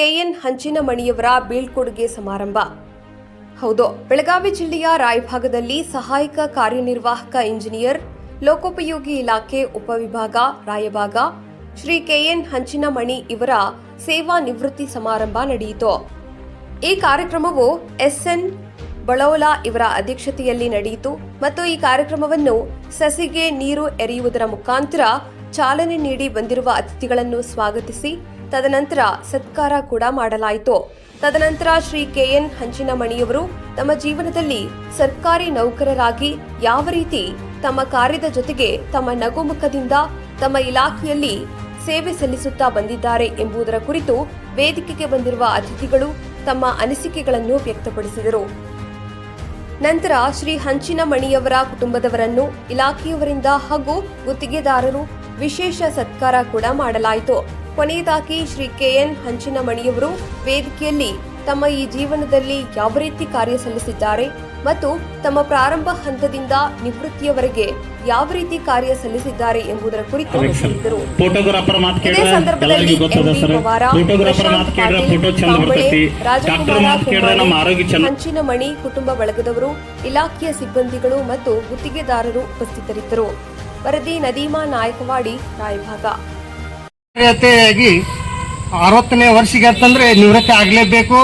K N ಹಂಚಿನಮಣಿಯವರ ಬೀಳ್ಕೊಡುಗೆ ಸಮಾರಂಭ. ಹೌದು, ಬೆಳಗಾವಿ ಜಿಲ್ಲೆಯ ರಾಯಭಾಗದಲ್ಲಿ ಸಹಾಯಕ ಕಾರ್ಯನಿರ್ವಾಹಕ ಇಂಜಿನಿಯರ್, ಲೋಕೋಪಯೋಗಿ ಇಲಾಖೆ ಉಪವಿಭಾಗ, ರಾಯಭಾಗ, ಶ್ರೀ ಕೆಎನ್ ಹಂಚಿನಮಣಿ ಇವರ ಸೇವಾ ನಿವೃತ್ತಿ ಸಮಾರಂಭ ನಡೆಯಿತು. ಈ ಕಾರ್ಯಕ್ರಮವು ಎಸ್ಎನ್ ಬಳೋಲಾ ಇವರ ಅಧ್ಯಕ್ಷತೆಯಲ್ಲಿ ನಡೆಯಿತು ಮತ್ತು ಈ ಕಾರ್ಯಕ್ರಮವನ್ನು ಸಸಿಗೆ ನೀರು ಎರೆಯುವುದರ ಮುಖಾಂತರ ಚಾಲನೆ ನೀಡಿ ಬಂದಿರುವ ಅತಿಥಿಗಳನ್ನು ಸ್ವಾಗತಿಸಿ ತದನಂತರ ಸತ್ಕಾರ ಕೂಡ ಮಾಡಲಾಯಿತು. ತದನಂತರ ಶ್ರೀ ಕೆಎನ್ ಹಂಚಿನಮಣಿಯವರು ತಮ್ಮ ಜೀವನದಲ್ಲಿ ಸರ್ಕಾರಿ ನೌಕರರಾಗಿ ಯಾವ ರೀತಿ ತಮ್ಮ ಕಾರ್ಯದ ಜೊತೆಗೆ ತಮ್ಮ ನಗುಮುಖದಿಂದ ತಮ್ಮ ಇಲಾಖೆಯಲ್ಲಿ ಸೇವೆ ಸಲ್ಲಿಸುತ್ತಾ ಬಂದಿದ್ದಾರೆ ಎಂಬುದರ ಕುರಿತು ವೇದಿಕೆಗೆ ಬಂದಿರುವ ಅತಿಥಿಗಳು ತಮ್ಮ ಅನಿಸಿಕೆಗಳನ್ನು ವ್ಯಕ್ತಪಡಿಸಿದರು. ನಂತರ ಶ್ರೀ ಹಂಚಿನ ಮಣಿಯವರ ಕುಟುಂಬದವರನ್ನು ಇಲಾಖೆಯವರಿಂದ ಹಾಗೂ ಗುತ್ತಿಗೆದಾರರು ವಿಶೇಷ ಸತ್ಕಾರ ಕೂಡ ಮಾಡಲಾಯಿತು. ಕೊನೆಯದಾಗಿ ಶ್ರೀ ಕೆಎನ್ ಹಂಚಿನಮಣಿಯವರು ವೇದಿಕೆಯಲ್ಲಿ ತಮ್ಮ ಈ ಜೀವನದಲ್ಲಿ ಯಾವ ರೀತಿ ಕಾರ್ಯ ಸಲ್ಲಿಸಿದ್ದಾರೆ ಮತ್ತು ತಮ್ಮ ಪ್ರಾರಂಭ ಹಂತದಿಂದ ನಿವೃತ್ತಿಯವರೆಗೆ ಯಾವ ರೀತಿ ಕಾರ್ಯ ಸಲ್ಲಿಸಿದ್ದಾರೆ ಎಂಬುದರ ಕುರಿತು ಹಂಚಿನಮಣಿ ಇದೇ ಸಂದರ್ಭದಲ್ಲಿ ಪವಾರ, ಪ್ರಶಾಂತ್ ಕೇಳಿದ್ರೆ ಪಾಟೀಲ್, ಫೋಟೋ ಚಂದ ಕಾಂಬಳೆ, ಬರ್ತೈತಿ. ರಾಜಕುಮಾರ ಡಾಕ್ಟರ್ ನಮ್ಮ ಆರೋಗ್ಯ ಚಂದ ಹಂಚಿನ ಮಣಿ ಕುಟುಂಬ ಬಳಗದವರು ಇಲಾಖೆಯ ಸಿಬ್ಬಂದಿಗಳು ಮತ್ತು ಗುತ್ತಿಗೆದಾರರು ಉಪಸ್ಥಿತರಿದ್ದರು. ವರದಿ ನದೀಮಾ ನಾಯಕವಾಡಿ ರಾಯಭಾಗ. ನಿವೃತ್ತಿಯಾಗಿ ಅರವತ್ತನೇ ವರ್ಷಕ್ಕೆ ಅಂತಂದ್ರೆ ನಿವೃತ್ತಿ ಆಗಲೇಬೇಕು.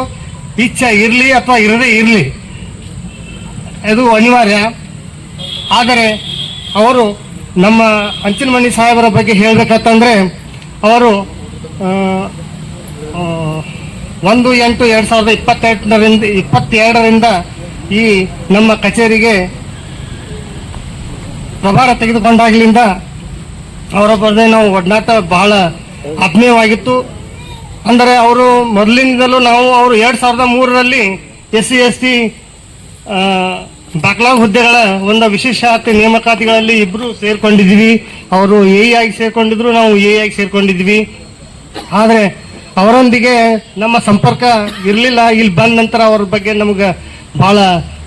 ಇಚ್ಛೆ ಇರಲಿ ಅಥವಾ ಇರದೇ ಇರಲಿ. ಅದು ಅನಿವಾರ್ಯ. ಆದರೆ ಅವರು ನಮ್ಮ ಅಂಚಿನಮಣಿ ಸಾಹೇಬರ ಬಗ್ಗೆ ಹೇಳಬೇಕಂತಂದ್ರೆ ಅವರು ಒಂದು ಎಂಟು ಎರಡು ಸಾವಿರದ ಇಪ್ಪತ್ತೆಂಟರಿಂದ, ಇಪ್ಪತ್ತೆರಡರಿಂದ ಈ ನಮ್ಮ ಕಚೇರಿಗೆ ಪ್ರಭಾರ ತೆಗೆದುಕೊಂಡಾಗಲಿಂದ ಅವರ ಬಗ್ಗೆ ನಾವು ಒಡನಾಟ ಬಹಳ ಆತ್ಮೀಯವಾಗಿತ್ತು. ಅಂದರೆ ಅವರು ಮೊದಲಿನಿಂದಲೂ ನಾವು ಅವರು ಎರಡು ಸಾವಿರದ ಮೂರರಲ್ಲಿ S C, S T backlog ಹುದ್ದೆಗಳ ಒಂದು ವಿಶೇಷಾತಿ ನೇಮಕಾತಿಗಳಲ್ಲಿ ಇಬ್ಬರು ಸೇರ್ಕೊಂಡಿದ್ವಿ. ಅವರು ಎ ಆಗಿ ಸೇರ್ಕೊಂಡಿದ್ರು, ನಾವು ಎ ಆಗಿ ಸೇರ್ಕೊಂಡಿದ್ವಿ. ಆದರೆ ಅವರೊಂದಿಗೆ ನಮ್ಮ ಸಂಪರ್ಕ ಇರಲಿಲ್ಲ. ಇಲ್ಲಿ ಬಂದ ನಂತರ ಅವ್ರ ಬಗ್ಗೆ ನಮ್ಗೆ ಬಹಳ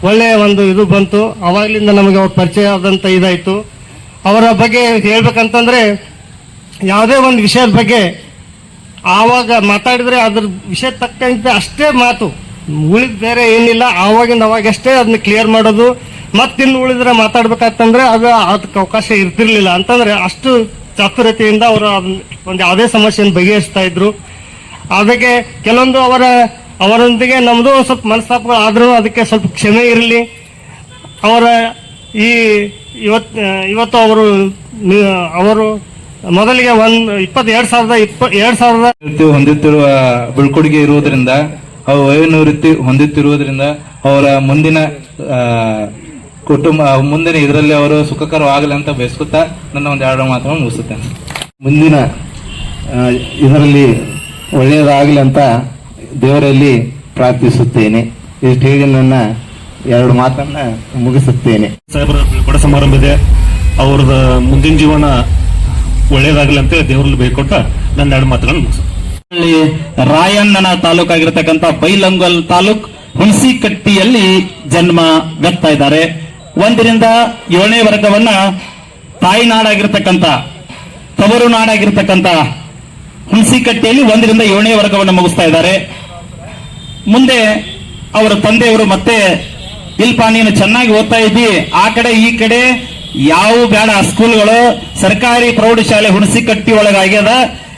ಒಳ್ಳೆಯ ಒಂದು ಇದು ಬಂತು. ಅವಾಗಲಿಂದ ನಮಗೆ ಅವ್ರ ಪರಿಚಯ ಆದಂಥ ಇದಾಯ್ತು. ಅವರ ಬಗ್ಗೆ ಹೇಳ್ಬೇಕಂತಂದ್ರೆ ಯಾವುದೇ ಒಂದು ವಿಷಯದ ಬಗ್ಗೆ ಆವಾಗ ಮಾತಾಡಿದ್ರೆ ಅದ್ರ ವಿಷಯ ತಕ್ಕಂತೆ ಅಷ್ಟೇ ಮಾತು. ಉಳಿದ ಬೇರೆ ಏನಿಲ್ಲ, ಆವಾಗಿಂದ ಅವಾಗಷ್ಟೇ ಅದನ್ನ ಕ್ಲಿಯರ್ ಮಾಡೋದು. ಮತ್ತಿನ್ನು ಉಳಿದ್ರೆ ಮಾತಾಡ್ಬೇಕಂತಂದ್ರೆ ಅದು ಅದಕ್ಕೆ ಅವಕಾಶ ಇರ್ತಿರ್ಲಿಲ್ಲ. ಅಂತಂದ್ರೆ ಅಷ್ಟು ಚಾತುರ್ಯತೆಯಿಂದ ಅವರು ಒಂದು ಯಾವುದೇ ಸಮಸ್ಯೆಯನ್ನು ಬಗೆಹರಿಸ್ತಾ ಇದ್ರು. ಅದಕ್ಕೆ ಕೆಲವೊಂದು ಅವರ, ಅವರೊಂದಿಗೆ ನಮ್ಮದು ಸ್ವಲ್ಪ ಮನಸ್ತಾಪಗಳು ಆದರೂ ಅದಕ್ಕೆ ಸ್ವಲ್ಪ ಕ್ಷಮೆ ಇರಲಿ. ಅವರ ಈ ಇವತ್ತು ಇವತ್ತು ಅವರು ಅವರು ಮೊದಲಿಗೆ ಒಂದ್ ಇಪ್ಪತ್ತೆರಡು ಎರಡ್ ಸಾವಿರದ ಇಪ್ಪ ಎರಡು ಸಾವಿರದ ವೃತ್ತಿ ಹೊಂದುತ್ತಿರುವ ಬೀಳ್ಕೊಡುಗೆ ಇರುವುದರಿಂದ ಅವರು ವಯೋನಿವೃತ್ತಿ ಹೊಂದುತ್ತಿರುವುದರಿಂದ ಅವರ ಮುಂದಿನ ಕುಟುಂಬ ಮುಂದಿನ ಇದರಲ್ಲಿ ಅವರು ಸುಖಕರವಾಗಲಿ ಅಂತ ಬಯಸ್ಕೊತಾ ನನ್ನ ಒಂದು ಎರಡು ಮಾತನ್ನು ಮುಗಿಸುತ್ತೇನೆ. ಮುಂದಿನ ಇದರಲ್ಲಿ ಒಳ್ಳೆಯದಾಗಲಿ ಅಂತ ದೇವರಲ್ಲಿ ಪ್ರಾರ್ಥಿಸುತ್ತೇನೆ. ಇಷ್ಟು ಹೇಳಿ ನನ್ನ ಎರಡು ಮಾತನ್ನ ಮುಗಿಸುತ್ತೇನೆ. ಸಾಹೇಬರ ಬಡ ಸಮಾರಂಭ ಇದೆ ಅವ್ರದ ಮುಂದಿನ ಜೀವನ ಒಳ್ಳೇದಾಗಲಿ ಅಂತ ದೇವರಲ್ಲಿ ಬೇಕೊಟ್ಟ ನನ್ನ ಎರಡು ಮಾತುಗಳನ್ನು ಮುಗಿಸ. ರಾಯಣ್ಣನ ರಾಯಣ್ಣನ ತಾಲೂಕಾಗಿರ್ತಕ್ಕಂಥ ಬೈಲಂಗಲ್ ತಾಲೂಕ್ ಹುಣಸಿಕಟ್ಟಿಯಲ್ಲಿ ಜನ್ಮ ಗತ್ತಾ ಇದ್ದಾರೆ. ಒಂದರಿಂದ ಏಳನೇ ವರ್ಗವನ್ನ ತಾಯಿನಾಡಾಗಿರ್ತಕ್ಕಂಥ ತವರು ನಾಡಾಗಿರ್ತಕ್ಕಂಥ ಹುಣಸಿಕಟ್ಟೆಯಲ್ಲಿ ಒಂದರಿಂದ ಏಳನೇ ವರ್ಗವನ್ನು ಮುಗಿಸ್ತಾ ಇದ್ದಾರೆ. ಮುಂದೆ ಅವರ ತಂದೆಯವರು ಮತ್ತೆ ಇಲ್ಪ ನೀನು ಚೆನ್ನಾಗಿ ಓದ್ತಾ ಇದ್ದಿ, ಆ ಕಡೆ ಈ ಕಡೆ, ಯಾವ ಬೇಡ ಸ್ಕೂಲ್ಗಳು ಸರ್ಕಾರಿ ಪ್ರೌಢಶಾಲೆ ಹುಣಸಿಕಟ್ಟಿ ಒಳಗಾಗ್ಯದ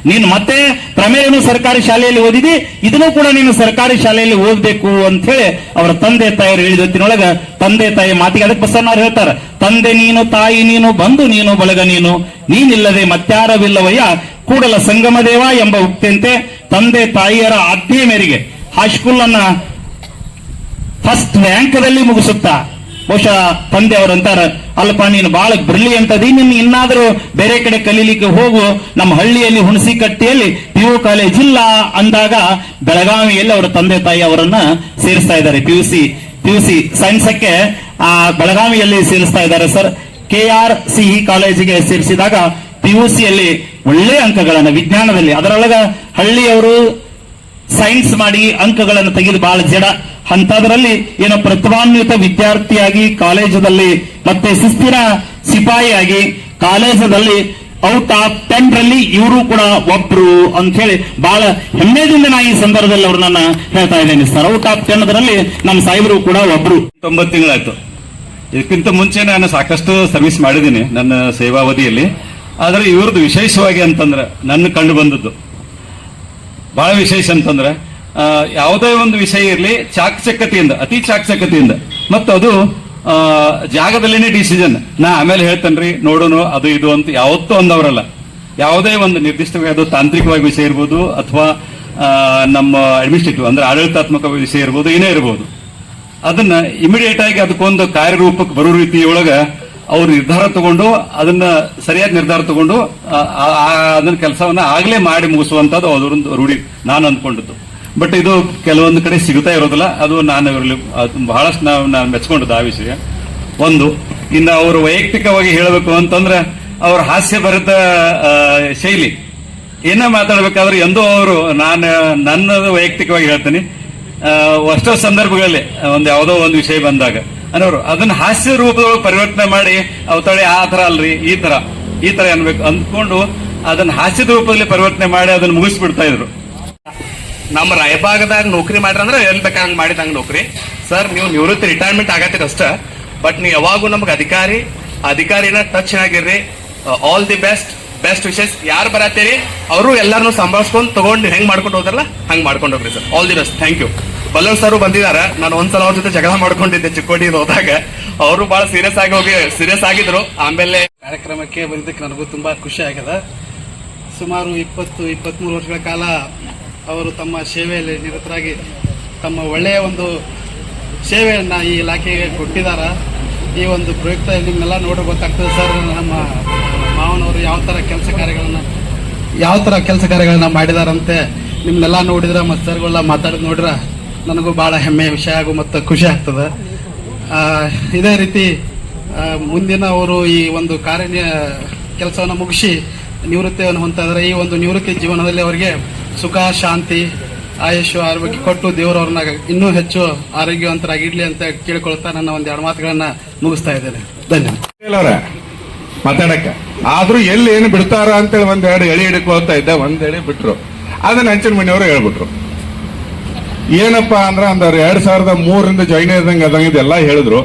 ನೀನು ಮತ್ತೆ ಪ್ರಮೇಯನು ಸರ್ಕಾರಿ ಶಾಲೆಯಲ್ಲಿ ಓದಿದಿ, ಇದನ್ನು ಕೂಡ ನೀನು ಸರ್ಕಾರಿ ಶಾಲೆಯಲ್ಲಿ ಓದಬೇಕು ಅಂತ ಹೇಳಿ ಅವರ ತಂದೆ ತಾಯಿಯರು ಹೇಳಿದ ಹೊತ್ತಿನೊಳಗ, ತಂದೆ ತಾಯಿ ಮಾತಿಗೆ ಅದಕ್ಕೆ ಬಸವಣ್ಣವ್ರು ಹೇಳ್ತಾರೆ. ತಂದೆ ನೀನು, ತಾಯಿ ನೀನು ಬಂದು ನೀನು, ಬಳಗ ನೀನು, ನೀನಿಲ್ಲದೆ ಮತ್ಯಾರವಿಲ್ಲವಯ್ಯ ಕೂಡಲ ಸಂಗಮ ದೇವ ಎಂಬ ಉಕ್ತಿಯಂತೆ ತಂದೆ ತಾಯಿಯರ ಆಜ್ಞೆಯ ಮೇರೆಗೆ ಹೈಸ್ಕೂಲ್ ಅನ್ನ ಫಸ್ಟ್ ರ್ಯಾಂಕದಲ್ಲಿ ಮುಗಿಸುತ್ತಾ ಬಹುಶಃ ತಂದೆ ಅವರು ಅಂತಾರೆ, ಅಲ್ಲಪ್ಪ, ನೀನು ಬಹಳ ಬ್ರಿಲಿಯಂಟ್ ಅದಿ, ನಿನ್ನ ಇನ್ನಾದರೂ ಬೇರೆ ಕಡೆ ಕಲೀಲಿಕ್ಕೆ ಹೋಗು, ನಮ್ಮ ಹಳ್ಳಿಯಲ್ಲಿ ಹುಣಸಿಕಟ್ಟಿಯಲ್ಲಿ ಪಿ ಯು ಕಾಲೇಜ್ ಇಲ್ಲ ಅಂದಾಗ ಬೆಳಗಾವಿಯಲ್ಲಿ ಅವರ ತಂದೆ ತಾಯಿ ಅವರನ್ನ ಸೇರಿಸ್ತಾ ಇದ್ದಾರೆ P U C P U C ಸೈನ್ಸಕ್ಕೆ ಆ, ಬೆಳಗಾವಿಯಲ್ಲಿ ಸೇರಿಸ್ತಾ ಇದ್ದಾರೆ ಸರ್ ಕೆ ಆರ್ ಸಿಇ ಕಾಲೇಜಿಗೆ ಸೇರಿಸಿದಾಗ ಪಿ ಯು ಸಿಯಲ್ಲಿ ಒಳ್ಳೆ ಅಂಕಗಳನ್ನ, ವಿಜ್ಞಾನದಲ್ಲಿ, ಅದರೊಳಗ ಹಳ್ಳಿಯವರು ಸೈನ್ಸ್ ಮಾಡಿ ಅಂಕಗಳನ್ನು ತೆಗೆದು ಬಹಳ ಜಡ. ಅಂತದ್ರಲ್ಲಿ ಏನೋ ಪ್ರತಿಭಾನ್ವಿತ ವಿದ್ಯಾರ್ಥಿಯಾಗಿ ಕಾಲೇಜದಲ್ಲಿ ಮತ್ತೆ ಶಿಸ್ತಿನ ಸಿಪಾಯಿಯಾಗಿ ಕಾಲೇಜದಲ್ಲಿ ಔಟ್ ಆಫ್ ಟೆನ್ ರಲ್ಲಿ ಇವರು ಕೂಡ ಒಬ್ರು ಅಂತ ಹೇಳಿ ಬಹಳ ಹೆಮ್ಮೆದಿಂದ ನಾ ಈ ಸಂದರ್ಭದಲ್ಲಿ ಅವ್ರನ್ನ ಹೇಳ್ತಾ ಇದ್ದೇನೆ ಸರ್. ಔಟ್ ಆಫ್ ಟೆನ್ ಅದರಲ್ಲಿ ನಮ್ಮ ಸಾಹೇಬರು ಕೂಡ ಒಬ್ರು. ತೊಂಬತ್ತು ತಿಂಗಳಾಯ್ತು. ಇದಕ್ಕಿಂತ ಮುಂಚೆ ನಾನು ಸಾಕಷ್ಟು ಸರ್ವಿಸ್ ಮಾಡಿದ್ದೀನಿ ನನ್ನ ಸೇವಾವಧಿಯಲ್ಲಿ. ಆದರೆ ಇವ್ರದ್ದು ವಿಶೇಷವಾಗಿ ಅಂತಂದ್ರೆ ನನ್ನ ಕಂಡು ಬಂದದ್ದು. ಬಹಳ ವಿಶೇಷ ಅಂತಂದ್ರೆ ಯಾವುದೇ ಒಂದು ವಿಷಯ ಇರಲಿ ಚಾಕಚಕ್ಯತೆಯಿಂದ, ಅತಿ ಚಾಕಚಕ್ಯತೆಯಿಂದ. ಮತ್ತು ಅದು ಜಾಗದಲ್ಲಿನೇ ಡಿಸಿಷನ್ ನಾ ಆಮೇಲೆ ಹೇಳ್ತೇನ್ರಿ ನೋಡೋಣ ಅದು ಇದು ಅಂತ ಯಾವತ್ತೂ ಅಂದವರಲ್ಲ. ಯಾವುದೇ ಒಂದು ನಿರ್ದಿಷ್ಟವಾಗಿ ಅದು ತಾಂತ್ರಿಕವಾಗಿ ವಿಷಯ ಇರ್ಬೋದು, ಅಥವಾ ನಮ್ಮ ಅಡ್ಮಿನಿಸ್ಟ್ರೇಟಿವ್ ಅಂದ್ರೆ ಆಡಳಿತಾತ್ಮಕ ವಿಷಯ ಇರ್ಬೋದು, ಏನೇ ಇರ್ಬೋದು. ಅದನ್ನ ಇಮಿಡಿಯೇಟ್ ಆಗಿ ಅದಕ್ಕೊಂದು ಕಾರ್ಯರೂಪಕ್ಕೆ ಬರೋ ರೀತಿಯೊಳಗ ಅವ್ರು ನಿರ್ಧಾರ ತಗೊಂಡು, ಅದನ್ನ ಸರಿಯಾದ ನಿರ್ಧಾರ ತಗೊಂಡು ಅದನ್ನ ಕೆಲಸವನ್ನ ಆಗ್ಲೇ ಮಾಡಿ ಮುಗಿಸುವಂತದ್ದು ಅದರೊಂದು ರೂಢಿ, ನಾನು ಅಂದ್ಕೊಂಡದ್ದು. ಬಟ್ ಇದು ಕೆಲವೊಂದು ಕಡೆ ಸಿಗುತ್ತಾ ಇರೋದಿಲ್ಲ. ಅದು ನಾನು ಇರಲಿ ಬಹಳಷ್ಟು ನಾವು ನಾನು ಮೆಚ್ಕೊಂಡದ್ದು ಆ ವಿಷಯ. ಒಂದು ಇನ್ನು ಅವರು ವೈಯಕ್ತಿಕವಾಗಿ ಹೇಳಬೇಕು ಅಂತಂದ್ರೆ ಅವ್ರ ಹಾಸ್ಯ ಭರಿತ ಆ, ಶೈಲಿ. ಏನ ಮಾತಾಡ್ಬೇಕಾದ್ರೆ ಎಂದೂ ಅವರು ನಾನು ನನ್ನ ವೈಯಕ್ತಿಕವಾಗಿ ಹೇಳ್ತೀನಿ. ಅಷ್ಟೋ ಸಂದರ್ಭಗಳಲ್ಲಿ ಒಂದು ಯಾವುದೋ ಒಂದು ವಿಷಯ ಬಂದಾಗ. ಅನ್ನೋರು ಅದನ್ನ ಹಾಸ್ಯ ರೂಪದೊಳಗೆ ಪರಿವರ್ತನೆ ಮಾಡಿ ಅವತಾಳೆ ಆ ತರ ಅಲ್ರಿ ಈ ತರ ಈ ತರ ಅನ್ಬೇಕು ಅಂದ್ಕೊಂಡು ಅದನ್ನ ಹಾಸ್ಯದ ರೂಪದಲ್ಲಿ ಪರಿವರ್ತನೆ ಮಾಡಿ ಅದನ್ನ ಮುಗಿಸ್ಬಿಡ್ತಾ ಇದ್ರು. ನಮ್ಮ ರಾಯಭಾಗದಾಗ ನೌಕರಿ ಮಾಡ್ರಿ ಅಂದ್ರೆ ಎಲ್ಲಿ ಬೇಕಾದಂಗೆ ಮಾಡಿದಂಗೆ ನೌಕರಿ. ಸರ್, ನೀವು ನಿವೃತ್ತಿ ರಿಟೈರ್ಮೆಂಟ್ ಆಗತ್ತೀರ ಅಷ್ಟ. ಬಟ್ ನೀವು ಯಾವಾಗೂ ನಮ್ಗೆ ಅಧಿಕಾರಿ, ಅಧಿಕಾರಿನ ಟಚ್ ಆಗಿರ್ರಿ. ಆಲ್ ದಿ ಬೆಸ್ಟ್ ಬೆಸ್ಟ್ ವಿಶೇಷ ಯಾರು ಬರತ್ತೀರಿ? ಅವರು ಎಲ್ಲರನ್ನೂ ಸಂಭಾಳಿಸ್ಕೊಂಡು ತಗೊಂಡು ಹೆಂಗ್ ಮಾಡ್ಕೊಂಡು ಹೋದ್ರಲ್ಲ, ಹಂಗ್ ಮಾಡ್ಕೊಂಡು ಹೋಗ್ರಿ sir. All the best thank you ಬಲ್ಲವ್ sir ಬಂದಿದಾರ. ನಾನು ಒಂದ್ಸಲ ಅವ್ರ ಜೊತೆ ಜಗಳ ಮಾಡ್ಕೊಂಡಿದ್ದೆ ಚಿಕ್ಕೋಡಿ ಹೋದಾಗ. ಅವರು ಬಹಳ ಸೀರಿಯಸ್ ಆಗಿ ಹೋಗಿ ಸೀರಿಯಸ್ ಆಗಿದ್ರು. ಆಮೇಲೆ ಕಾರ್ಯಕ್ರಮಕ್ಕೆ ಬಂದಿದ್ದಕ್ಕೆ ನನಗೂ ತುಂಬಾ ಖುಷಿ ಆಗಿದೆ ಸುಮಾರು ಇಪ್ಪತ್ತು ಇಪ್ಪತ್ತ್ಮೂರು ವರ್ಷಗಳ ಕಾಲ ಅವರು ತಮ್ಮ ಸೇವೆಯಲ್ಲಿ ನಿರತರಾಗಿ ತಮ್ಮ ಒಳ್ಳೆಯ ಒಂದು ಸೇವೆಯನ್ನು ಈ ಇಲಾಖೆಗೆ ಕೊಟ್ಟಿದ್ದಾರೆ ಈ ಒಂದು ಪ್ರಯುಕ್ತ ನಿಮ್ಮೆಲ್ಲ ನೋಡಿ ಗೊತ್ತಾಗ್ತದೆ ಸರ್, ನಮ್ಮ ಮಾವನವರು ಯಾವ ಥರ ಕೆಲಸ ಕಾರ್ಯಗಳನ್ನು ಯಾವ ಥರ ಕೆಲಸ ಕಾರ್ಯಗಳನ್ನು ಮಾಡಿದಾರಂತೆ. ನಿಮ್ಮನ್ನೆಲ್ಲ ನೋಡಿದ್ರೆ ಮತ್ತು ಸರ್ಗಳೆಲ್ಲ ಮಾತಾಡಿದ್ ನೋಡಿದ್ರೆ ನನಗೂ ಭಾಳ ಹೆಮ್ಮೆಯ ವಿಷಯ ಆಗು ಮತ್ತು ಖುಷಿ ಆಗ್ತದೆ. ಇದೇ ರೀತಿ ಮುಂದಿನ ಅವರು ಈ ಒಂದು ಕಾರ್ಯ ಕೆಲಸವನ್ನು ಮುಗಿಸಿ ನಿವೃತ್ತಿಯನ್ನು ಹೊಂತಾ ಇದ್ದಾರೆ ಈ ಒಂದು ನಿವೃತ್ತಿ ಜೀವನದಲ್ಲಿ ಅವರಿಗೆ ಸುಖ, ಶಾಂತಿ, ಆಯುಷು, ಆರೋಗ್ಯ ಕೊಟ್ಟು ದೇವರು ಅವ್ರನ್ನ ಇನ್ನೂ ಹೆಚ್ಚು ಆರೋಗ್ಯವಂತರಾಗಿರ್ಲಿ ಅಂತ ಕೇಳ್ಕೊಳ್ತಾ ನನ್ನ ಒಂದು ಎರಡು ಮಾತುಗಳನ್ನ ಮುಗಿಸ್ತಾ ಇದ್ದೇನೆ. ಧನ್ಯವಾದ. ಮಾತಾಡಕ ಆದ್ರೂ ಎಲ್ಲಿ ಏನು ಬಿಡ್ತಾರ ಅಂತೇಳಿ ಒಂದೆರಡು ಎಳಿ ಹಿಡ್ಕೊಳ್ತಾ ಇದ್ದ, ಒಂದ್ ಎಳಿ ಬಿಟ್ರು. ಅದನ್ನ ಅಂಚನ ಮನೆಯವರು ಹೇಳ್ಬಿಟ್ರು. ಏನಪ್ಪಾ ಅಂದ್ರ ಅಂದ್ರೆ ಎರಡ್ ಸಾವಿರದ ಮೂರರಿಂದ ಜಾಯಿನ್ ಇದ್ದಂಗೆ ಅದಂಗ ಇದೆಲ್ಲ ಹೇಳಿದ್ರು.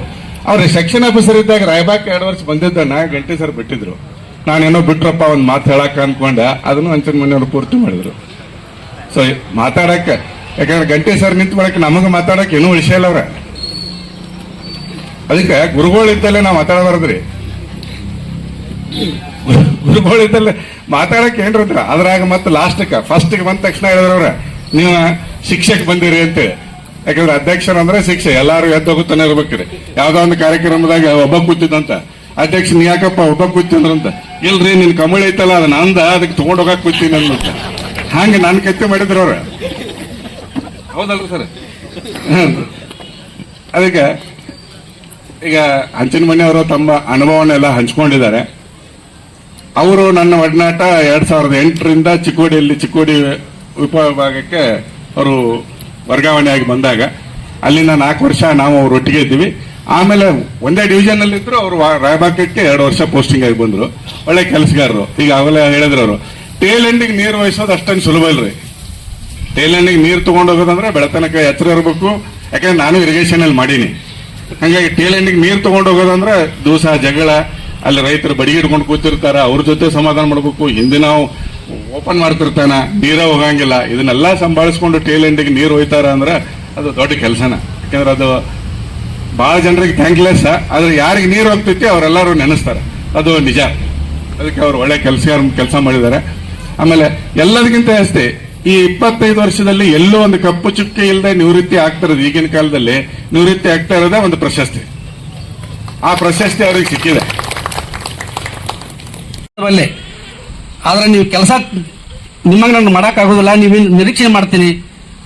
ಅವ್ರ ಸೆಕ್ಷನ್ ಆಫೀಸರ್ ಇದ್ದಾಗ ರಾಯ್ಬಾಕ್ ಎರಡು ವರ್ಷ ಬಂದಿದ್ದನ್ನ ಗಂಟೆ ಸರ್ ಬಿಟ್ಟಿದ್ರು. ನಾನೇನೋ ಬಿಟ್ರಪ್ಪ ಒಂದು ಮಾತು ಹೇಳಕ್ಕ ಅನ್ಕೊಂಡ. ಅದನ್ನು ಅಂಚನ ಮನೆಯವರು ಪೂರ್ತಿ ಮಾಡಿದ್ರು. ಸೊ ಮಾತಾಡಕ್ಕೆ, ಯಾಕಂದ್ರೆ ಗಂಟೆ ಸರ್ ನಿಂತ ಮಾಡಕ್ಕೆ ನಮಗ ಮಾತಾಡಕ್ಕೆ ಏನೂ ವಿಷಯ ಇಲ್ಲ ಅವ್ರ. ಅದಕ್ಕೆ ಗುರುಗಳಿದ್ದಲ್ಲೇ ನಾವು ಮಾತಾಡಬಾರ್ದ್ರಿ. ಗುರುಗಳಿದ್ದಲ್ಲೇ ಏನ್ರಿ ಏನ್ರತ್ರ ಅದ್ರಾಗ ಮತ್ತೆ ಲಾಸ್ಟ್ಕ ಫಸ್ಟ್ಗೆ ಬಂದ ತಕ್ಷಣ ಹೇಳಿದ್ರವ್ರ ನೀವು ಶಿಕ್ಷಕ್ ಬಂದಿರಿ ಅಂತೇಳಿ. ಯಾಕಂದ್ರೆ ಅಧ್ಯಕ್ಷರು ಅಂದ್ರೆ ಶಿಕ್ಷೆ, ಎಲ್ಲಾರು ಎದ್ದೋಗುತ್ತಾನೆ ಇರ್ಬೇಕ್ರಿ. ಯಾವ್ದೋ ಒಂದು ಕಾರ್ಯಕ್ರಮದಾಗ ಒಬ್ಬ ಕೂತಿದ್ದಂತ ಅಧ್ಯಕ್ಷ ನೀ ಯಾಕಪ್ಪ ಒಬ್ಬ ಕೂತಿದ್ರಂತ. ಇಲ್ರಿ, ನಿನ್ ಕಮಳಿ ಐತಲ್ಲ, ಅದನ್ನ ನಂದ ಅದಕ್ಕೆ ತಗೊಂಡೋಗಕ್ ಕೂತೀನಿ ಅಂತ ಹಂಗ ನಾನು ಕತ್ತೆ ಮಾಡಿದ್ರ ಅವ್ರ. ಹೌದಲ್ರಿ ಸರ್? ಅದಕ್ಕೆ ಈಗ ಹಂಚಿನ ಮನೆಯವರು ತಮ್ಮ ಅನುಭವನೆಲ್ಲ ಹಂಚ್ಕೊಂಡಿದ್ದಾರೆ. ಅವರು ನನ್ನ ಒಡನಾಟ ಎರಡ್ ಸಾವಿರದ ಎಂಟರಿಂದ ಚಿಕ್ಕೋಡಿಯಲ್ಲಿ ಚಿಕ್ಕೋಡಿ ಉಪವಿಭಾಗಕ್ಕೆ ಅವರು ವರ್ಗಾವಣೆಯಾಗಿ ಬಂದಾಗ ಅಲ್ಲಿನ ನಾಲ್ಕು ವರ್ಷ ನಾವು ಅವ್ರ ಒಟ್ಟಿಗೆ ಇದ್ದೀವಿ. ಆಮೇಲೆ ಒಂದೇ ಡಿವಿಷನ್ ಅಲ್ಲಿ ಇದ್ರು ಅವರು ರಾಯಬಾಗಕ್ಕೆ ಎರಡು ವರ್ಷ ಪೋಸ್ಟಿಂಗ್ ಆಗಿ ಬಂದ್ರು. ಒಳ್ಳೆ ಕೆಲಸಗಾರರು. ಈಗ ಅವೆಲ್ಲ ಹೇಳಿದ್ರು ಅವರು. ಟೇಲ್ ಎಂಡಿಗೆ ನೀರು ವಹಿಸೋದು ಅಷ್ಟೊಂದು ಸುಲಭ ಇಲ್ರಿ. ಟೇಲ್ ಎಂಡಿಗೆ ನೀರು ತಗೊಂಡು ಹೋಗೋದಂದ್ರೆ ಬೆಳತನಕ ಎಚ್ಚರ ಇರಬೇಕು. ಯಾಕಂದ್ರೆ ನಾನು ಇರಿಗೇಷನ್ ಅಲ್ಲಿ ಮಾಡೀನಿ. ಹಂಗಾಗಿ ಟೇಲ್ ಎಂಡಿಗೆ ನೀರು ತಗೊಂಡು ಹೋಗೋದಂದ್ರೆ ದಿವಸ ಜಗಳ, ಅಲ್ಲಿ ರೈತರು ಬಡಿಗೆ ಇಟ್ಕೊಂಡು ಕೂತಿರ್ತಾರ, ಅವ್ರ ಜೊತೆ ಸಮಾಧಾನ ಮಾಡ್ಬೇಕು. ಹಿಂದೆ ನಾವು ಓಪನ್ ಮಾಡ್ತಿರ್ತಾನ, ನೀರ ಹೋಗಂಗಿಲ್ಲ. ಇದನ್ನೆಲ್ಲ ಸಂಭಾಳಿಸ್ಕೊಂಡು ಟೇಲ್ ಎಂಡಿಗೆ ನೀರು ಹೋಯ್ತಾರ ಅಂದ್ರೆ ಅದು ದೊಡ್ಡ ಕೆಲಸನ. ಯಾಕಂದ್ರೆ ಅದು ಬಹಳ ಜನರಿಗೆ ಥ್ಯಾಂಕ್ಲೆಸ್ ಆದ್ರೆ ಯಾರಿಗೆ ನೀರು ಹೋಗ್ತೈತಿ, ಅವರೆಲ್ಲರೂ ನೆನೆಸ್ತಾರೆ. ಅದು ನಿಜ. ಅದಕ್ಕೆ ಅವ್ರು ಒಳ್ಳೆ ಕೆಲಸ ಕೆಲಸ ಮಾಡಿದ್ದಾರೆ. ಆಮೇಲೆ ಎಲ್ಲದಕ್ಕಿಂತ ಅಷ್ಟೇ ಈ ಇಪ್ಪತ್ತೈದು ವರ್ಷದಲ್ಲಿ ಎಲ್ಲೋ ಒಂದು ಕಪ್ಪು ಚುಕ್ಕೆ ಇಲ್ಲದೆ ನಿವೃತ್ತಿ ಆಗ್ತಾ ಇರೋದು ಈಗಿನ ಕಾಲದಲ್ಲಿ ನಿವೃತ್ತಿ ಆಗ್ತಾ ಇರೋದೇ ಒಂದು ಪ್ರಶಸ್ತಿ. ಆ ಪ್ರಶಸ್ತಿ ಅವ್ರಿಗೆ ಸಿಕ್ಕಿದೆ. ಆದ್ರೆ ನೀವು ಕೆಲಸ ನಿಮಗೆ ನಾನು ಮಾಡೋಕ್ಕಾಗೋದಿಲ್ಲ ನೀವು ನಿರೀಕ್ಷೆ ಮಾಡ್ತೀನಿ.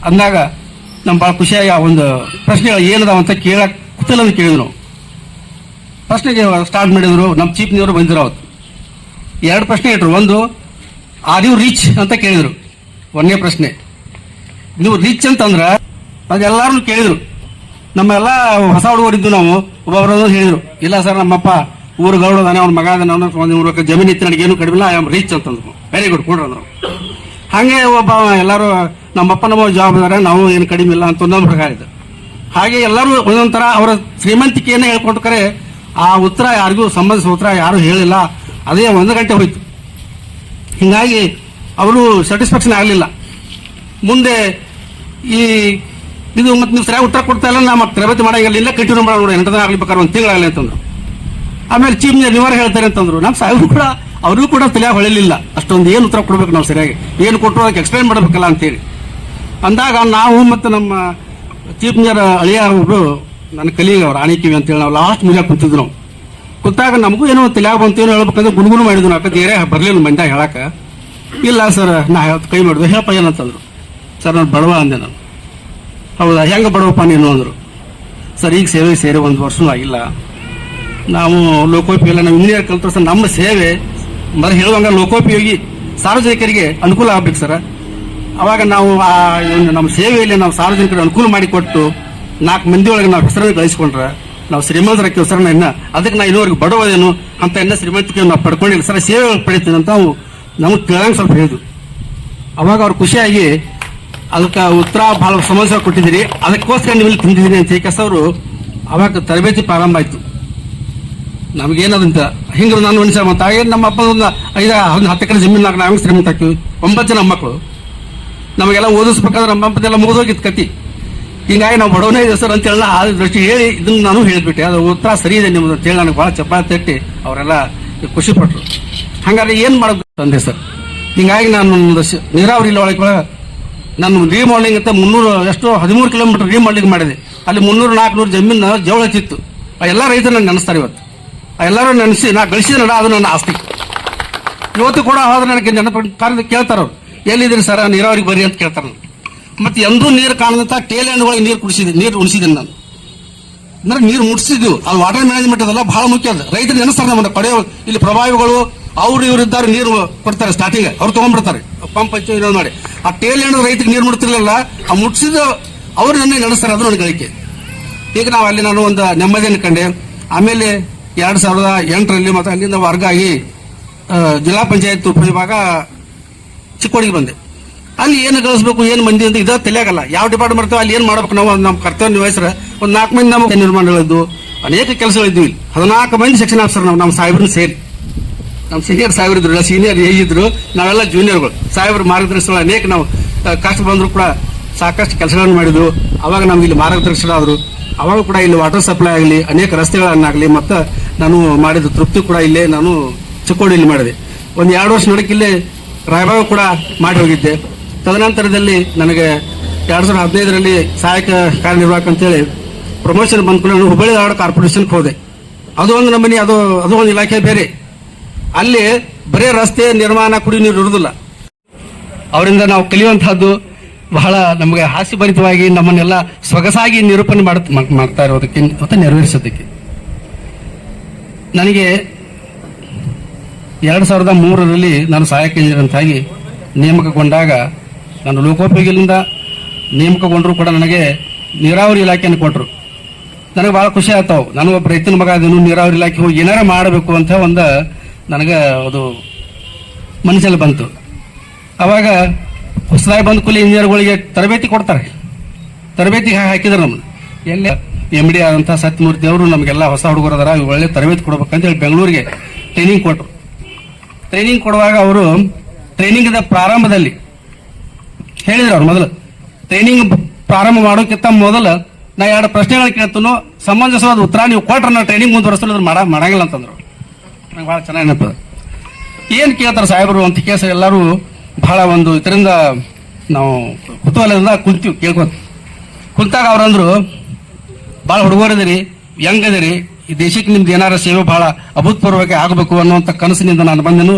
ಅಂದಾಗ ನಮ್ ಭಾಳ ಖುಷಿಯಾಗಿ ಆ ಒಂದು ಪ್ರಶ್ನೆ ಏನದಾವ ಅಂತ ಕೇಳ ಕುತೂಹಲ ಕೇಳಿದ್ರು. ಪ್ರಶ್ನೆಗೆ ಸ್ಟಾರ್ಟ್ ಮಾಡಿದ್ರು ನಮ್ಮ ಚೀಫ್ನವರು ಬಂದಿರೋ ಎರಡು ಪ್ರಶ್ನೆ ಇಟ್ರು. ಒಂದು ಆರ್ ಯು ರಿಚ್ ಅಂತ ಕೇಳಿದ್ರು. ಒಂದನೇ ಪ್ರಶ್ನೆ. ನೀವು ರಿಚ್ ಅಂತಂದ್ರೆ ಅದೆಲ್ಲರೂ ಕೇಳಿದ್ರು. ನಮ್ಮೆಲ್ಲ ಹೊಸ ಹುಡುಗರಿದ್ದು ನಾವು ಒಬ್ಬೊಬ್ಬರು ಹೇಳಿದ್ರು. ಇಲ್ಲ ಸರ್, ನಮ್ಮಪ್ಪ ಊರು ಗೌಡ ಅವ್ನ ಮಗ ಅದಾನೆ, ಅವ್ನ ಜಮೀನು ಇತ್ತು ನನಗೆ ಏನು ಕಡಿಮೆ ಐ ಆಮ್ ರಿಚ್ ಅಂತಂದ್ರು ವೆರಿ ಗುಡ್ ಕೊಡ್ರಿ ಅಂದ್ರು. ಹಾಗೆ ಒಬ್ಬ ಎಲ್ಲರೂ ನಮ್ಮಪ್ಪ ನಮ್ಮ ಜವಾಬ್ದಾರ ನಾವು ಏನು ಕಡಿಮೆ ಇಲ್ಲ ಅಂತ ಒಂದೊಂದು ಪ್ರಕಾರ ಇದೆ ಹಾಗೆ ಎಲ್ಲರೂ ಒಂದೊಂಥರ ಥರ ಅವರ ಶ್ರೀಮಂತಿಕೆಯನ್ನು ಹೇಳ್ಕೊಟ್ಕರೆ ಆ ಉತ್ತರ ಯಾರಿಗೂ ಸಂಬಂಧಿಸಿದ ಉತ್ತರ ಯಾರು ಹೇಳಿಲ್ಲ. ಅದೇ ಒಂದು ಗಂಟೆ ಹೋಯ್ತು. ಹಿಂಗಾಗಿ ಅವರು ಸ್ಯಾಟಿಸ್ಫ್ಯಾಕ್ಷನ್ ಆಗಲಿಲ್ಲ. ಮುಂದೆ ಈ, ಇದು ಮತ್ತೆ ನೀವು ಸರಿಯಾಗಿ ಉತ್ತರ ಕೊಡ್ತಾ ಇಲ್ಲ ನಮ್ಮ ತರಬೇತಿ ಮಾಡೋಂಗಿಲ್ಲ. ಇಲ್ಲ ಕಂಟಿನ್ಯೂ ಮಾಡೋಣ ನೋಡಿ ಎಂಟು ದಿನ ಆಗ್ಲಿಬೇಕಾದ್ರೆ ಒಂದು ತಿಂಗಳಾಗಲಿ ಅಂತಂದ್ರು. ಆಮೇಲೆ ಚೀಫ್ ನಿವಾರ ಹೇಳ್ತಾರೆ ಅಂತಂದ್ರು. ನಮ್ಮ ಸಾಹೇಬರು ಕೂಡ ಅವರು ಕೂಡ ತಲೆಯಾಗಿ ಹೊಳಿಲಿಲ್ಲ. ಅಷ್ಟೊಂದು ಏನು ಉತ್ತರ ಕೊಡ್ಬೇಕು ನಾವು ಸರಿಯಾಗಿ. ಏನು ಕೊಟ್ಟರು ಅದಕ್ಕೆ ಎಕ್ಸ್ಪ್ಲೈನ್ ಮಾಡಬೇಕಲ್ಲ ಅಂತೇಳಿ. ಅಂದಾಗ ನಾವು ಮತ್ತು ನಮ್ಮ ಚೀಫ್ ಇಂಜಿನಿಯರ್ ಅಳಿಯ ಒಬ್ಬರು ನನ್ನ ಕಲೀಗ ಅವರು ಆಣಿಕಿವಿ ಅಂತೇಳಿ ನಾವು ಲಾಸ್ಟ್ ಮುಗಿಯಾಗ ಕುಂತಿದ್ವಿ ನಾವು. ಕೂತಾಗ ನಮಗೂ ಏನೋ ತಲೆಯಾಗ ಬಂತು, ಏನೋ ಹೇಳ್ಬೇಕಂದ್ರೆ ಗುಣಗುಣ ಮಾಡಿದ್ರು ನಾಕ ಧೈರ್ಯ ಬರಲಿಲ್ಲ ಮಂಡ್ಯ ಹೇಳಕ. ಇಲ್ಲ ಸರ್, ನಾ ಕೈ ಮಾಡಿದ್ವಿ ಹೇಳಪ್ಪ, ಏನಂತಂದ್ರು. ಸರ್, ನಾನು ಬಡವ ಅಂದೆ ನಾನು. ಹೌದಾ? ಹೆಂಗೆ ಬಡವಪ್ಪ ನೀನು ಅಂದರು. ಸರ್, ಈಗ ಸೇವೆ ಸೇರಿ ಒಂದು ವರ್ಷ ಆಗಿಲ್ಲ. ನಾವು ಲೋಕೋಪಯೋಗಿ ನಾವು ಇಂಜಿನಿಯರ್ ಕಲ್ತ್ರು ಸರ್, ನಮ್ಮ ಸೇವೆ ಮೊದಲು ಹೇಳುವಂಗ ಲೋಕೋಪಯೋಗಿ ಸಾರ್ವಜನಿಕರಿಗೆ ಅನುಕೂಲ ಆಗ್ಬೇಕು ಸರ್. ಅವಾಗ ನಾವು ನಮ್ಮ ಸೇವೆಯಲ್ಲಿ ನಾವು ಸಾರ್ವಜನಿಕರಿಗೆ ಅನುಕೂಲ ಮಾಡಿಕೊಟ್ಟು ನಾಲ್ಕು ಮಂದಿ ಒಳಗೆ ನಾವು ಹೆಸರನ್ನು ಗಳಿಸ್ಕೊಂಡ್ರೆ ನಾವು ಶ್ರೀಮಂತರಾಗ್ತೀವಿ ಸರ್ ಇನ್ನ ಅದಕ್ಕೆ ನಾ ಇನ್ನೂವರೆಗೆ ಬಡವದೇನು ಅಂತ ಇನ್ನ ಶ್ರೀಮಂತಿಕೆ ನಾವು ಪಡ್ಕೊಂಡಿಲ್ಲ ಸರ್, ಸೇವೆ ಪಡಿತೀನಿ ಅಂತ ನಾವು ನಮಗೆ ಕೇಳಂಗೆ ಸ್ವಲ್ಪ ಹೇಳಿದ್ರು. ಅವಾಗ ಅವ್ರು ಖುಷಿಯಾಗಿ ಅದಕ್ಕೆ ಉತ್ತರ ಬಹಳ ಸಮಸ್ಯೆ ಕೊಟ್ಟಿದ್ದೀರಿ. ಅದಕ್ಕೋಸ್ಕರ ನೀವು ಇಲ್ಲಿ ತಿಂದಿದ್ದೀರಿ ಅಂತ ಹೇಳಿ ಅವರು ಅವಾಗ ತರಬೇತಿ ಪ್ರಾರಂಭ ಆಯ್ತು. ನಮಗೇನದಂತ, ಹಿಂಗೆ ನಾನು ಮನುಷ್ಯ ಮತ್ತು ಏನು ನಮ್ಮ ಅಪ್ಪ ಒಂದು ಐದು ಹತ್ತು ಎಕರೆ ಜಮೀನಾಗ ನಾವು ಶ್ರೀಮಂತ ಹಾಕ್ತೀವಿ ಒಂಬತ್ತು ಜನ ಮಕ್ಕಳು ನಮಗೆಲ್ಲ ಓದಿಸ್ಬೇಕಾದ್ರೆ ನಮ್ಮ ಅಪ್ಪದೆಲ್ಲ ಮುಗಿದೋಗಿತ್ತು ಕತಿ. ಹಿಂಗಾಗಿ ನಾವು ಬಡವನೇ ಇದೆ ಸರ್ ಅಂತೇಳಿ ಆ ದೃಷ್ಟಿ ಹೇಳಿ ಇದನ್ನ ನಾನು ಹೇಳಿಬಿಟ್ಟೆ ಅದು ಉತ್ತರ ಸರಿ ಇದೆ ನಿಮ್ಮದು ಅಂತೇಳಿ ನನಗೆ ಭಾಳ ಚಪ್ಪಾಳೆ ತಟ್ಟಿ ಅವರೆಲ್ಲ ಖುಷಿ ಪಟ್ರು. ಹಂಗಾದ್ರೆ ಏನು ಮಾಡಬೇಕು ಅಂದೆ ಸರ್? ಹಿಂಗಾಗಿ ನಾನು ಶ- ನೀರಾವರಿ ಒಳಗೆ ನಾನು ರೀಮಾಡೆಲಿಂಗ್ ಅಂತ ಮುನ್ನೂರು ಎಷ್ಟು ಹದಿಮೂರು ಕಿಲೋಮೀಟರ್ ರೀಮಾಡೆಲಿಂಗ್ ಮಾಡಿದೆ. ಅಲ್ಲಿ ಮುನ್ನೂರು, ನಾಲ್ಕುನೂರು ಜಮೀನು ಜವಳ ಹಚ್ಚಿತ್ತು ಆ ಎಲ್ಲ ರೈತರು ನನಗೆ ನೆನೆಸ್ತಾರೆ ಇವತ್ತು. ಆ ಎಲ್ಲರೂ ನೆನೆಸಿ ನಾ ಗಳಿಸಿದ ಅದು ನನ್ನ ಆಸ್ತಿ. ಇವತ್ತು ಕೂಡ ಹೋದ್ರೆ ನನಗೆ ನೆನಪು ಕಾರ್ಯ ಕೇಳ್ತಾರ ಅವ್ರು ಎಲ್ಲಿದ್ದೀರಿ ಸರ್? ನೀರಾವರಿಗೆ ಬರ್ರಿ ಅಂತ ಕೇಳ್ತಾರೆ ಮತ್ತೆ ಎಂದೂ ನೀರು ಕಾಣದಂತ ಟೇಲ್ ಒಳಗೆ ನೀರು ಕುಡಿಸಿದೆ, ನೀರು ಉಣಿಸಿದ್ದೀನಿ ನಾನು. ಅಂದ್ರೆ ನೀರು ಮುಟ್ಸಿದ್ವಿ. ಅದು ವಾಟರ್ ಮ್ಯಾನೇಜ್ಮೆಂಟ್ ಅದೆಲ್ಲ ಬಹಳ ಮುಖ್ಯ ಅದು. ರೈತರು ನೆನೆಸ್ತಾರೆ ನಮ್ಮನ್ನ, ಪಡೆಯೋ ಇಲ್ಲಿ ಪ್ರಭಾವಿಗಳು, ಅವ್ರು ಇವ್ರು ಇದ್ದಾರೆ, ನೀರು ಕೊಡ್ತಾರೆ ಸ್ಟಾರ್ಟಿಂಗ್ ಅವ್ರು ತಗೊಂಡ್ಬಿಡ್ತಾರೆ. ಪಂಪ್ ಹಚ್ಚು ಇರೋದು ಮಾಡಿ. ಆ ಟೇಲ್ ಹಣ್ಣು ರೈತರಿಗೆ ನೀರು ಮುಡ್ತಿರ್ಲಿಲ್ಲ ಆ ಮುಟ್ಸಿದ ಅವ್ರು ನನ್ನ ನೆನೆಸ್ತಾರೆ, ಅದು ನನಗೆ ಗಳಿಕೆ ಈಗ ನಾವು ಅಲ್ಲಿ ನಾನು ಒಂದು ನೆಮ್ಮದಿಯನ್ನು ಕಂಡೆ. ಆಮೇಲೆ ಎರಡ್ ಸಾವಿರದ ಎಂಟರಲ್ಲಿ ಮತ್ತೆ ಅಲ್ಲಿಂದ ವರ್ಗ ಆಗಿ ಜಿಲ್ಲಾ ಪಂಚಾಯತ್ ಉಪವಿಭಾಗ ಚಿಕ್ಕೋಡಿಗೆ ಬಂದೆ. ಅಲ್ಲಿ ಏನು ಗಳಿಸ್ಬೇಕು ಏನು ಮಂದಿ ಅಂತ ಇದ ತಿಳಿಯಾಗಲ್ಲ. ಯಾವ ಡಿಪಾರ್ಟ್ಮೆಂಟ್ ಅಲ್ಲಿ ಏನು ಮಾಡ್ಬೇಕು ನಾವು, ನಮ್ಮ ಕರ್ತವ್ಯ ನಿರ್ವಹಿಸ್ರೆ ಒಂದು ನಾಲ್ಕು ಮಂದಿ ನಮ್ಮ ನಿರ್ಮಾಣಗಳಿದ್ದು, ಅನೇಕ ಕೆಲಸಗಳಿದ್ವಿ ಇಲ್ಲಿ. ಹದಿನಾಲ್ಕು ಮಂದಿ ಸೆಕ್ಷನ್ ಆಫೀಸರ್ ನಾವು, ನಮ್ಮ ಸಾಹೇಬ್ರನ್ನ ಸೇರಿ. ನಮ್ಮ ಸೀನಿಯರ್ ಸಾಹೇಬ್ರು ಇದ್ರು ಸೀನಿಯರ್ ಏಜ್ ಇದ್ರು, ನಾವೆಲ್ಲ ಜೂನಿಯರ್ಗಳು ಸಾಹೇಬ್ರ ಮಾರ್ಗದರ್ಶನ ಅನೇಕ ನಾವು ಕಷ್ಟ ಬಂದ್ರು ಕೂಡ ಸಾಕಷ್ಟು ಕೆಲಸಗಳನ್ನು ಮಾಡಿದ್ರು. ಅವಾಗ ನಮ್ಗೆ ಇಲ್ಲಿ ಮಾರ್ಗದರ್ಶನ ಆದ್ರು. ಅವಾಗ ಕೂಡ ಇಲ್ಲಿ ವಾಟರ್ ಸಪ್ಲೈ ಆಗಲಿ, ಅನೇಕ ರಸ್ತೆಗಳನ್ನಾಗಲಿ, ಮತ್ತು ನಾನು ಮಾಡಿದ ತೃಪ್ತಿ ಕೂಡ ಇಲ್ಲೇ ನಾನು ಚಿಕ್ಕೋಡಿಯಲ್ಲಿ ಮಾಡಿದೆ. ಒಂದು ಎರಡು ವರ್ಷ ನೋಡಕ್ಕೆ ಇಲ್ಲೇ ರಾಯಬಾಗ ಕೂಡ ಮಾಡಿ ಹೋಗಿದ್ದೆ. ತದನಂತರದಲ್ಲಿ ನನಗೆ ಎರಡು ಸಾವಿರದ ಹದಿನೈದರಲ್ಲಿ ಸಹಾಯಕ ಕಾರ್ಯನಿರ್ವಾಹಕ ಅಂತೇಳಿ ಪ್ರಮೋಷನ್ ಬಂದ್ಕೊಂಡು ನಾನು ಹುಬ್ಬಳ್ಳಿ ಧಾರವಾಡ ಕಾರ್ಪೊರೇಷನ್ಗೆ ಹೋದೆ. ಅದು ಒಂದು ನಮ್ಮನೆ, ಅದು ಅದು ಒಂದು ಇಲಾಖೆ ಬೇರೆ. ಅಲ್ಲಿ ಬರೇ ರಸ್ತೆ, ನಿರ್ಮಾಣ ಕುಡಿ ನೀರು ಇರುವುದಿಲ್ಲ. ಅವರಿಂದ ನಾವು ಕಲಿಯುವಂತಹದ್ದು ಬಹಳ ನಮಗೆ ಹಾಸ್ಯಭರಿತವಾಗಿ ನಮ್ಮನ್ನೆಲ್ಲ ಸೊಗಸಾಗಿ ನಿರೂಪಣೆ ಮಾಡ ಮಾಡ್ತಾ ಇರೋದಕ್ಕೆ ಮತ್ತೆ ನೆರವೇರಿಸೋದಕ್ಕೆ. ನನಗೆ ಎರಡು ಸಾವಿರದ ಮೂರರಲ್ಲಿ ನಾನು ಸಹಾಯಕ ಇಂಜಿನಿಯರ್ ಅಂತಾಗಿ ನೇಮಕಗೊಂಡಾಗ ನಾನು ಲೋಕೋಪಯೋಗಿಲಿಂದ ನೇಮಕಗೊಂಡರೂ ಕೂಡ ನನಗೆ ನೀರಾವರಿ ಇಲಾಖೆಯನ್ನು ಕೊಟ್ಟರು ನನಗೆ ಭಾಳ ಖುಷಿ ಆಯ್ತಾವು ನಾನು ಒಬ್ಬ ರೈತನ ಮಗ ಅದನ್ನು ನೀರಾವರಿ ಇಲಾಖೆ ಹೋಗಿ ಏನಾರ ಮಾಡಬೇಕು ಅಂತ ಒಂದು ನನಗೆ ಅದು ಮನಸ್ಸಲ್ಲಿ ಬಂತು. ಅವಾಗ ಹೊಸದಾಗಿ ಬಂದ ಕೂಲಿ ಇಂಜಿನಿಯರ್ಗಳಿಗೆ ತರಬೇತಿ ಕೊಡ್ತಾರೆ. ತರಬೇತಿ ಹಾಕಿದ್ರು ನಮ್ಮನ್ನು ಎಲ್ಲ ಎಂ ಡಿ ಆದಂಥ ಸತ್ಯಮೂರ್ತಿ ಅವರು ನಮಗೆಲ್ಲ ಹೊಸ ಹುಡುಗರು ಅದರ ಒಳ್ಳೆ ತರಬೇತಿ ಕೊಡ್ಬೇಕಂತ ಹೇಳಿ ಬೆಂಗಳೂರಿಗೆ ಟ್ರೈನಿಂಗ್ ಕೊಟ್ಟರು ಟ್ರೈನಿಂಗ್ ಕೊಡುವಾಗ ಅವರು ಟ್ರೈನಿಂಗ್ದ ಪ್ರಾರಂಭದಲ್ಲಿ ಹೇಳಿದ್ರು ಅವ್ರು ಮೊದಲು. ಟ್ರೈನಿಂಗ್ ಪ್ರಾರಂಭ ಮಾಡೋಕ್ಕಿಂತ ಮೊದಲು ನಾ ಎರಡು ಪ್ರಶ್ನೆಗಳು ಕೇಳ್ತೀನೋ, ಸಮಂಜಸವಾದ ಉತ್ತರ ನೀವು ಕೊಟ್ರೆ ನಾವು ಟ್ರೈನಿಂಗ್ ಮುಂದುವರೆಸಲು ಮಾಡ ಮಾಡಂಗಿಲ್ಲ ಅಂತಂದ್ರು. ನಂಗೆ ಭಾಳ ಚೆನ್ನಾಗಿ ನೆನಪದ. ಏನು ಕೇಳ್ತಾರೆ ಸಾಹೇಬರು ಅಂತ ಕೇಸ ಎಲ್ಲರೂ ಬಹಳ ಒಂದು ಇದರಿಂದ ನಾವು ಕುತೂಹಲದಿಂದ ಕುಂತೀವಿ ಕೇಳ್ಕೊತ ಕುಂತಾಗ ಅವ್ರಂದ್ರು ಭಾಳ ಹುಡುಗರಿದ್ದೀರಿ ಯಂಗ್ ಅದಿರಿ ಈ ದೇಶಕ್ಕೆ ನಿಮ್ದು ಏನಾರ ಸೇವೆ ಬಹಳ ಅಭೂತಪೂರ್ವಕ್ಕೆ ಆಗಬೇಕು ಅನ್ನುವಂಥ ಕನಸಿನಿಂದ ನಾನು ಬಂದೆನು.